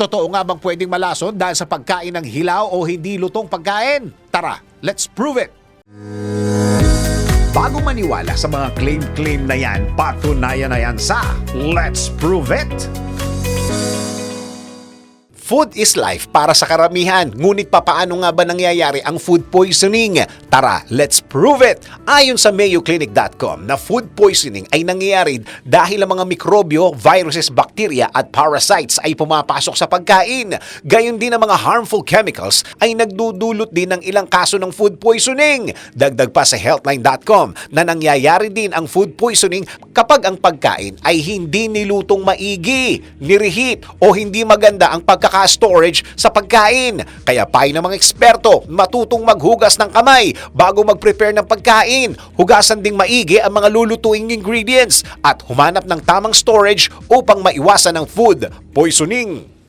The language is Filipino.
Totoo nga bang pwedeng malason dahil sa pagkain ng hilaw o hindi lutong pagkain? Tara, let's prove it! Bago maniwala sa mga claim-claim na yan, patunayan na yan sa Let's Prove It! Food is life para sa karamihan. Ngunit papaano nga ba nangyayari ang food poisoning? Tara, let's prove it! Ayon sa mayoclinic.com na food poisoning ay nangyayari dahil ang mga mikrobyo, viruses, bacteria at parasites ay pumapasok sa pagkain. Gayon din ang mga harmful chemicals ay nagdudulot din ng ilang kaso ng food poisoning. Dagdag pa sa healthline.com na nangyayari din ang food poisoning kapag ang pagkain ay hindi nilutong maigi, nirihit o hindi maganda ang pagkaka-storage sa pagkain. Kaya payo ng mga eksperto, matutong maghugas ng kamay bago mag-prepare ng pagkain. Hugasan ding maigi ang mga lulutuing ingredients at humanap ng tamang storage upang maiwasan ang food poisoning.